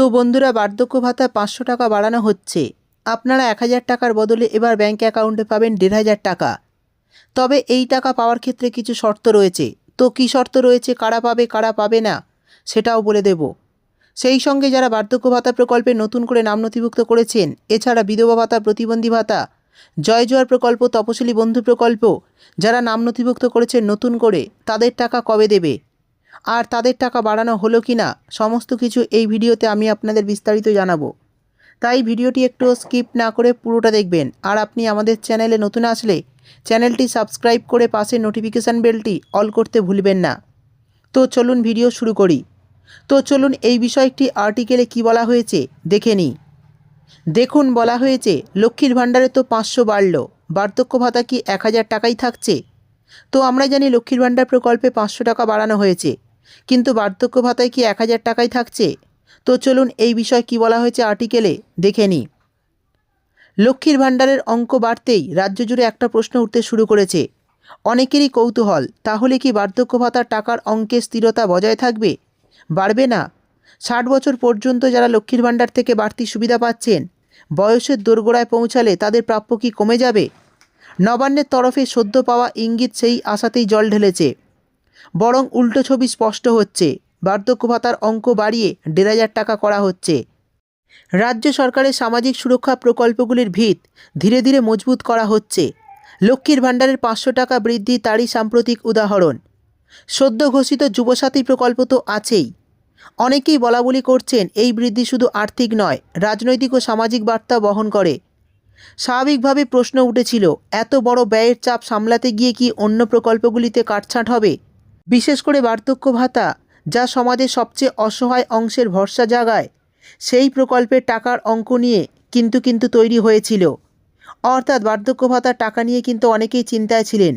তো বন্ধুরা বার্ধক্য ভাতা পাঁচশো টাকা বাড়ানো হচ্ছে। আপনারা এক হাজার টাকার বদলে এবার ব্যাঙ্ক অ্যাকাউন্টে পাবেন দেড় হাজার টাকা। তবে এই টাকা পাওয়ার ক্ষেত্রে কিছু শর্ত রয়েছে। তো কী শর্ত রয়েছে, কারা পাবে কারা পাবে না, সেটাও বলে দেব। সেই সঙ্গে যারা বার্ধক্য ভাতা প্রকল্পে নতুন করে নাম নথিভুক্ত করেছেন, এছাড়া বিধবা ভাতা, প্রতিবন্ধী ভাতা, জয় জোয়ার প্রকল্প, তপশিলি বন্ধু প্রকল্প, যারা নাম নথিভুক্ত করেছেন নতুন করে, তাদের টাকা কবে দেবে? আর তাদের টাকা বাড়ানো হলো কি না, সমস্ত কিছু এই ভিডিওতে আমি আপনাদের বিস্তারিত জানাব। তাই ভিডিওটি একটু স্কিপ না করে পুরোটা দেখবেন। আর আপনি আমাদের চ্যানেলে নতুন আসলে, চ্যানেলটি সাবস্ক্রাইব করে পাশে নোটিফিকেশান বেলটি অল করতে ভুলবেন না। তো চলুন ভিডিও শুরু করি। তো চলুন এই বিষয়টি আর্টিকেলে কি বলা হয়েছে, দেখে নিই। দেখুন, বলা হয়েছে, লক্ষ্মীর ভাণ্ডারে তো পাঁচশো বাড়ল, বার্ধক্য ভাতা কি এক হাজার টাকাই থাকছে? তো আমরা জানি লক্ষ্মীর ভাণ্ডার প্রকল্পে পাঁচশো টাকা বাড়ানো হয়েছে। কিন্তু বার্ধক্য ভাতায় কি এক হাজার টাকাই থাকছে? তো চলুন এই বিষয় কি বলা হয়েছে আর্টিকেলে দেখে নিই। লক্ষ্মীর ভাণ্ডারের অঙ্ক বাড়তেই রাজ্য জুড়ে একটা প্রশ্ন উঠতে শুরু করেছে। অনেকেরই কৌতূহল, তাহলে কি বার্ধক্য ভাতার টাকার অঙ্কে স্থিরতা বজায় থাকবে? বাড়বে না। ষাট বছর পর্যন্ত যারা লক্ষ্মীর ভাণ্ডার থেকে বাড়তি সুবিধা পাচ্ছেন, বয়সের দোরগোড়ায় পৌঁছালে তাদের প্রাপ্য কি কমে যাবে? নবান্নের তরফে সদ্য পাওয়া ইঙ্গিত সেই আশাতেই জল ঢেলেছে। বরং উল্টো ছবি স্পষ্ট হচ্ছে। বার্ধক্য ভাতার অঙ্ক বাড়িয়ে দেড় হাজার টাকা করা হচ্ছে। রাজ্য সরকারের সামাজিক সুরক্ষা প্রকল্পগুলির ভিত ধীরে ধীরে মজবুত করা হচ্ছে। লক্ষ্মীর ভাণ্ডারের পাঁচশো টাকা বৃদ্ধি তারই সাম্প্রতিক উদাহরণ। সদ্য ঘোষিত যুবসাথী প্রকল্প তো আছেই। অনেকেই বলা বলি করছেন এই বৃদ্ধি শুধু আর্থিক নয়, রাজনৈতিক ও সামাজিক বার্তা বহন করে। স্বাভাবিকভাবে প্রশ্ন উঠেছিল, এত বড় ব্যয়ের চাপ সামলাতে গিয়ে কি অন্য প্রকল্পগুলিতে কাটছাঁট হবে? বিশেষ করে বার্ধক্য ভাতা, যা সমাজের সবচেয়ে অসহায় অংশের ভরসা জাগায়, সেই প্রকল্পের টাকার অঙ্ক নিয়ে কিন্তু কিন্তু তৈরি হয়েছিল। অর্থাৎ বার্ধক্য ভাতার টাকা নিয়ে কিন্তু অনেকেই চিন্তায় ছিলেন।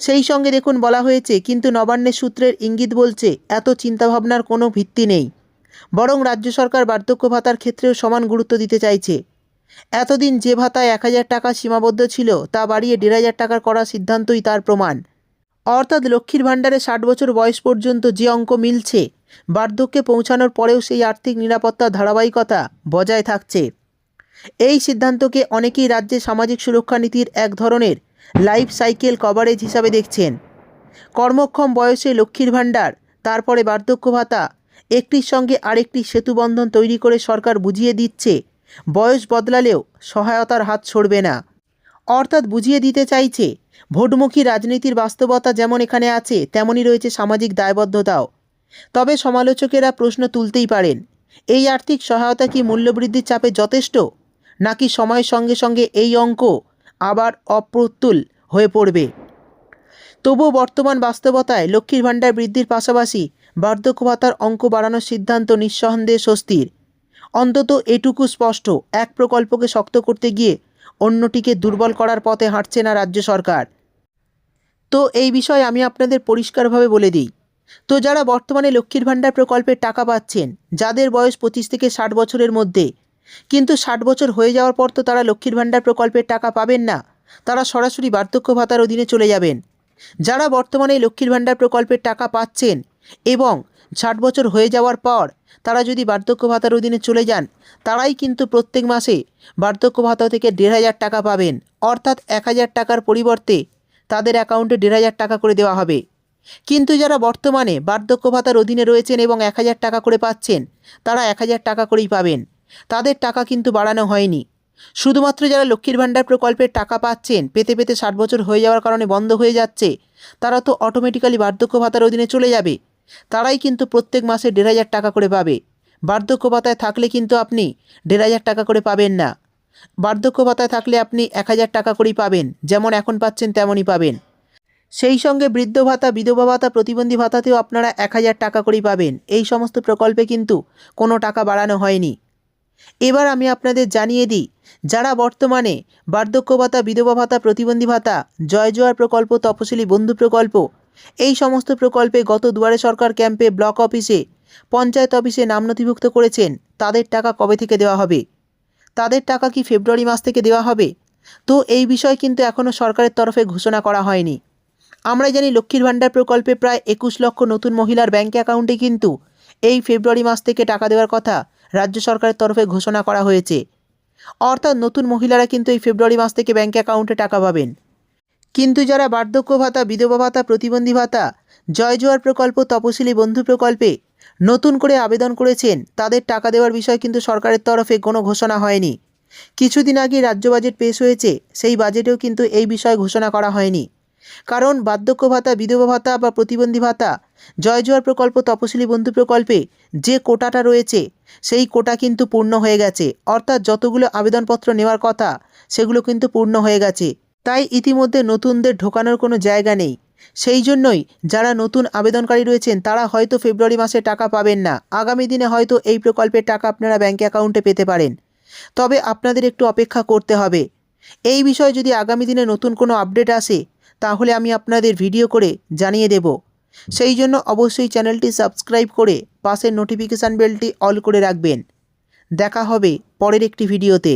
সেই সঙ্গে দেখুন বলা হয়েছে, কিন্তু নবান্নের সূত্রের ইঙ্গিত বলছে, এত চিন্তাভাবনার কোনো ভিত্তি নেই। বরং রাজ্য সরকার বার্ধক্য ভাতার ক্ষেত্রেও সমান গুরুত্ব দিতে চাইছে। এতদিন যে ভাতায় এক হাজার টাকা সীমাবদ্ধ ছিল, তা বাড়িয়ে দেড় হাজার টাকার করার সিদ্ধান্তই তার প্রমাণ। অর্থাৎ লক্ষ্মীর ভাণ্ডারে ষাট বছর বয়স পর্যন্ত যে অঙ্ক মিলছে, বার্ধক্যে পৌঁছানোর পরেও সেই আর্থিক নিরাপত্তার ধারাবাহিকতা বজায় থাকছে। এই সিদ্ধান্তকে অনেকেই রাজ্যের সামাজিক সুরক্ষা নীতির এক ধরনের লাইফ সাইকেল কভারেজ হিসাবে দেখছেন। কর্মক্ষম বয়সে লক্ষ্মীর ভাণ্ডার, তারপরে বার্ধক্য ভাতা, একটির সঙ্গে আরেকটি সেতুবন্ধন তৈরি করে সরকার বুঝিয়ে দিচ্ছে, বয়স বদলালেও সহায়তার হাত ছড়বে না। অর্থাৎ বুঝিয়ে দিতে চাইছে, ভোটমুখী রাজনীতির বাস্তবতা যেমন এখানে আছে, তেমনই রয়েছে সামাজিক দায়বদ্ধতাও। তবে সমালোচকেরা প্রশ্ন তুলতেই পারেন, এই আর্থিক সহায়তা কি মূল্যবৃদ্ধির চাপে যথেষ্ট, নাকি সময়ের সঙ্গে সঙ্গে এই অঙ্ক আবার অপ্রতুল হয়ে পড়বে? তবুও বর্তমান বাস্তবতায় লক্ষ্মীর ভাণ্ডার বৃদ্ধির পাশাপাশি বার্ধক্য ভাতার অঙ্ক বাড়ানোর সিদ্ধান্ত নিঃসন্দেহে স্বস্তির। অন্তত এটুকু স্পষ্ট, এক প্রকল্পকে শক্ত করতে গিয়ে অন্যটিকে দুর্বল করার পথে হাঁটছে না রাজ্য সরকার। তো এই বিষয়ে আমি আপনাদের পরিষ্কারভাবে বলে দিই। তো যারা বর্তমানে লক্ষ্মীর ভাণ্ডার প্রকল্পের টাকা পাচ্ছেন, যাদের বয়স পঁচিশ থেকে ষাট বছরের মধ্যে, কিন্তু ষাট বছর হয়ে যাওয়ার পর তো তারা লক্ষ্মীর ভাণ্ডার প্রকল্পের টাকা পাবেন না, তারা সরাসরি বার্ধক্য ভাতার অধীনে চলে যাবেন। যারা বর্তমানে লক্ষ্মীর ভাণ্ডার প্রকল্পের টাকা পাচ্ছেন এবং ষাট বছর হয়ে যাওয়ার পর তারা যদি বার্ধক্য ভাতার অধীনে চলে যান, তারাই কিন্তু প্রত্যেক মাসে বার্ধক্য ভাতা থেকে দেড় হাজার টাকা পাবেন। অর্থাৎ এক হাজার টাকার পরিবর্তে তাদের অ্যাকাউন্টে দেড় হাজার টাকা করে দেওয়া হবে। কিন্তু যারা বর্তমানে বার্ধক্য ভাতার অধীনে রয়েছেন এবং এক হাজার টাকা করে পাচ্ছেন, তারা এক হাজার টাকা করেই পাবেন। তাদের টাকা কিন্তু বাড়ানো হয়নি। শুধুমাত্র যারা লক্ষ্মীর ভাণ্ডার প্রকল্পের টাকা পাচ্ছেন, পেতে পেতে ষাট বছর হয়ে যাওয়ার কারণে বন্ধ হয়ে যাচ্ছে, তারা তো অটোমেটিক্যালি বার্ধক্য ভাতার অধীনে চলে যাবে। তারাই কিন্তু প্রত্যেক মাসে দেড় হাজার টাকা করে পাবে। বার্ধক্য ভাতায় থাকলে কিন্তু আপনি দেড় হাজার টাকা করে পাবেন না। বার্ধক্য ভাতায় থাকলে আপনি এক হাজার টাকা করেই পাবেন, যেমন এখন পাচ্ছেন তেমনই পাবেন। সেই সঙ্গে বৃদ্ধ ভাতা, বিধবা ভাতা, প্রতিবন্ধী ভাতাতেও আপনারা এক হাজার টাকা করেই পাবেন। এই সমস্ত প্রকল্পে কিন্তু কোনো টাকা বাড়ানো হয়নি। এবার আমি আপনাদের জানিয়ে দিই, যারা বর্তমানে বার্ধক্য ভাতা, বিধবা ভাতা, প্রতিবন্ধী ভাতা, জয় জোয়ার প্রকল্প, তপশিলি বন্ধু প্রকল্প এই সমস্ত প্রকল্পে গত দুয়ারে সরকার ক্যাম্পে ব্লক অফিসে, পঞ্চায়েত অফিসে নাম নথিভুক্ত করেছেন। তাদের টাকা কবে থেকে দেওয়া হবে? তাদের টাকা কি ফেব্রুয়ারি মাস থেকে দেওয়া হবে? তো এই বিষয় কিন্তু এখনও সরকারের তরফে ঘোষণা করা হয়নি। আমরা জানি লক্ষ্মীর ভাণ্ডার প্রকল্পে প্রায় একুশ লক্ষ নতুন মহিলার ব্যাঙ্ক অ্যাকাউন্টে কিন্তু এই ফেব্রুয়ারি মাস থেকে টাকা দেওয়ার কথা রাজ্য সরকারের তরফে ঘোষণা করা হয়েছে। অর্থাৎ নতুন মহিলারা কিন্তু এই ফেব্রুয়ারি মাস থেকে ব্যাঙ্ক অ্যাকাউন্টে টাকা পাবেন। কিন্তু যারা বার্ধক্য ভাতা, বিধবা ভাতা, প্রতিবন্ধী ভাতা, জয় জোয়ার প্রকল্প, তপশিলি বন্ধু প্রকল্পে নতুন করে আবেদন করেছেন, তাদের টাকা দেওয়ার বিষয়ে কিন্তু সরকারের তরফে কোনো ঘোষণা হয়নি। কিছুদিন আগে রাজ্য বাজেট পেশ হয়েছে, সেই বাজেটেও কিন্তু এই বিষয়ে ঘোষণা করা হয়নি। কারণ বার্ধক্য ভাতা, বিধবা ভাতা বা প্রতিবন্ধী ভাতা, জয় জোয়ার প্রকল্প, তপশিলি বন্ধু প্রকল্পে যে কোটাটা রয়েছে, সেই কোটা কিন্তু পূর্ণ হয়ে গেছে। অর্থাৎ যতগুলো আবেদনপত্র নেওয়ার কথা, সেগুলো কিন্তু পূর্ণ হয়ে গেছে। তাই ইতিমধ্যে নতুনদের ঢোকানোর কোনো জায়গা নেই। সেই জন্যই যারা নতুন আবেদনকারী রয়েছেন, তারা হয়তো ফেব্রুয়ারি মাসে টাকা পাবেন না। আগামী দিনে হয়তো এই প্রকল্পের টাকা আপনারা ব্যাঙ্ক অ্যাকাউন্টে পেতে পারেন। তবে আপনাদের একটু অপেক্ষা করতে হবে। এই বিষয়ে যদি আগামী দিনে নতুন কোনো আপডেট আসে, তাহলে আমি আপনাদের ভিডিও করে জানিয়ে দেব। সেই জন্য অবশ্যই চ্যানেলটি সাবস্ক্রাইব করে পাশের নোটিফিকেশান বেলটি অল করে রাখবেন। দেখা হবে পরের একটি ভিডিওতে।